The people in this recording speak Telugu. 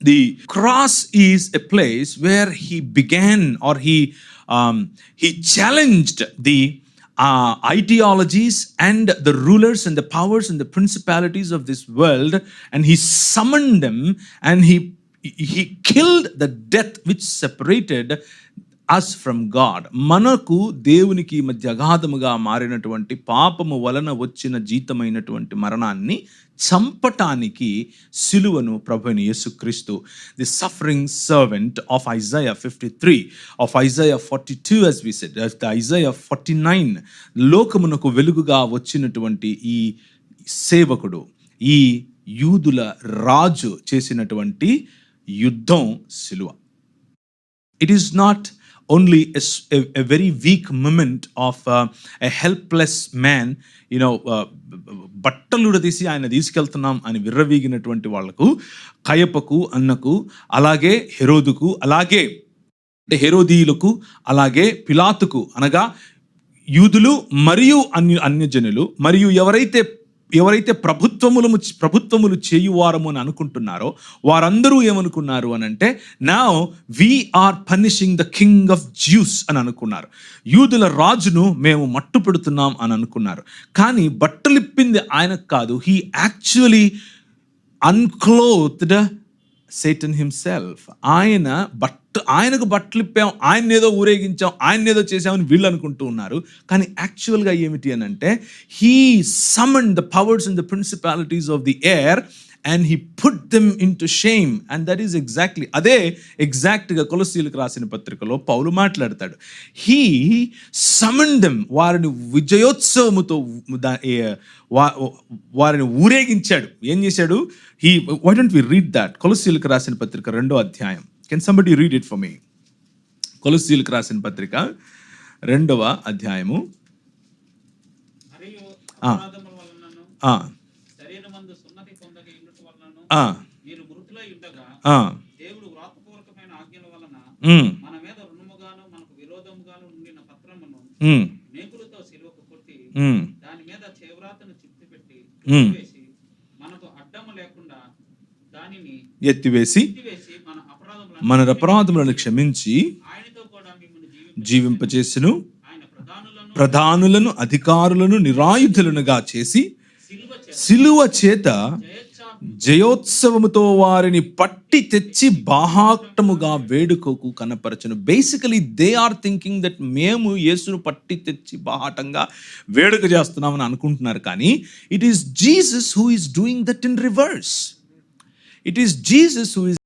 the cross is a place where he began or he um, he challenged the uh, ideologies and the rulers and the powers and the principalities of this world and he summoned them and he he killed the death which separated us from God మనకు దేవునికి మధ్య అగాధముగా మారినటువంటి పాపము వలన వచ్చిన జీతమైనటువంటి మరణాన్ని చంపటానికి సిలువను ప్రభుని యేసుక్రీస్తు the suffering servant of Isaiah fifty three of Isaiah forty two us we said Isaiah forty nine లోకమునకు వెలుగుగా వచ్చినటువంటి ఈ సేవకుడు ఈ యూదుల రాజు చేసినటువంటి యుద్ధం సిలువ. It is not only a, s- a- a very weak moment of uh, a helpless man you know uh, బట్టలు తీసి ఆయన తీసుకెళ్తున్నాం అని విర్రవీగినటువంటి వాళ్ళకు కయపకు అన్నకు అలాగే హెరోదుకు అలాగే అంటే హెరోదీయులకు అలాగే పిలాతుకు అనగా యూదులు మరియు అన్య అన్యజనులు మరియు ఎవరైతే ఎవరైతే ప్రభుత్వములు ప్రభుత్వములు చేయువారము అని అనుకుంటున్నారో వారందరూ ఏమనుకున్నారు అని అంటే నా we are punishing the king of Jews అని అనుకున్నారు. యూదుల రాజును మేము మట్టు పెడుతున్నాం అని అనుకున్నారు. కానీ బట్టలిప్పింది ఆయనకు కాదు. He actually unclothed Satan himself ఆయన బట్ట ఆయనకు బట్టలు ఇప్పాం ఆయన ఏదో ఊరేగించాం ఆయన ఏదో చేసామని వీళ్ళు అనుకుంటూ ఉన్నారు. కానీ యాక్చువల్గా ఏమిటి అని అంటే he summon the powers and the principalities of the air and he put them in to shame and that is exactly అదే ఎగ్జాక్ట్గా కొలసీలకు రాసిన పత్రికలో పౌలు మాట్లాడతాడు. హీ సమన్ దెమ్ వారిని విజయోత్సవముతో దా- వారిని ఊరేగించాడు. ఏం చేశాడు? He why don't we read that కొలసీలకు రాసిన పత్రిక రెండో అధ్యాయం. Can somebody read it for me కొలసీలకు రాసిన పత్రిక రెండవ అధ్యాయము. దాని మీద మనకు అడ్డము లేకుండా దానిని ఎత్తివేసి మన మన అపరాధములను క్షమించి జీవింపచేసును. ప్రధానులను అధికారులను నిరాయుధులనుగా చేసి సిలువ చేత జయోత్సవముతో వారిని పట్టి తెచ్చి బాహాటముగా వేడుకకు కనపరచను. Basically they are thinking that మేము యేసును పట్టి తెచ్చి బాహాటంగా వేడుక చేస్తున్నామని అనుకుంటున్నారు కానీ it is Jesus who is doing that in reverse it is Jesus who is